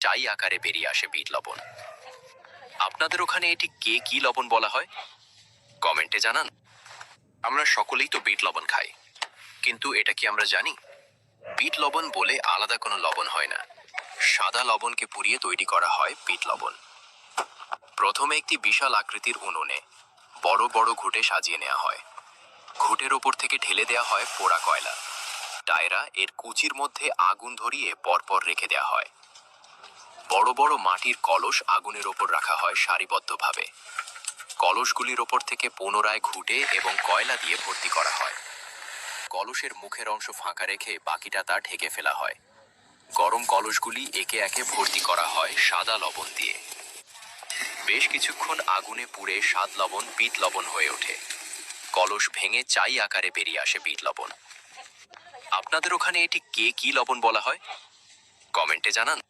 চাই আকারে বেরিয়ে আসে বিট লবণ। আপনাদের ওখানে এটি কে কি লবণ বলা হয়? কমেন্টে জানান। আমরা সকলেই তো বিট লবণ খাই। কিন্তু এটা কি আমরা জানি? বিট লবণ বলে আলাদা কোনো লবণ হয় না। সাদা লবণকে পুড়িয়ে তৈরি করা হয় বিট লবণ। প্রথমে একটি বিশাল আকৃতির উনুনে বড় বড় ঘুঁটে সাজিয়ে নেওয়া হয়। ঘুঁটের ওপর থেকে ঢেলে দেওয়া হয় পোড়া কয়লা। টায়রা এর কুচির মধ্যে আগুন ধরিয়ে পরপর রেখে দেওয়া হয়। বড় বড় মাটির কলস আগুনের ওপর রাখা হয় সারিবদ্ধভাবে। কলসগুলির ওপর থেকে পুনরায় ঘুঁটে এবং কয়লা দিয়ে ভর্তি করা হয়। কলসের মুখের অংশ ফাঁকা রেখে বাকিটা তা ঢেকে ফেলা হয়। গরম কলসগুলি একে একে ভর্তি করা হয় সাদা লবণ দিয়ে। বেশ কিছুক্ষণ আগুনে পুড়ে স্বাদ লবণ বিট লবণ হয়ে ওঠে। কলস ভেঙে চাই আকারে বেরিয়ে আসে বিট লবণ। আপনাদের ওখানে এটি কে কি লবণ বলা হয়? কমেন্টে জানান।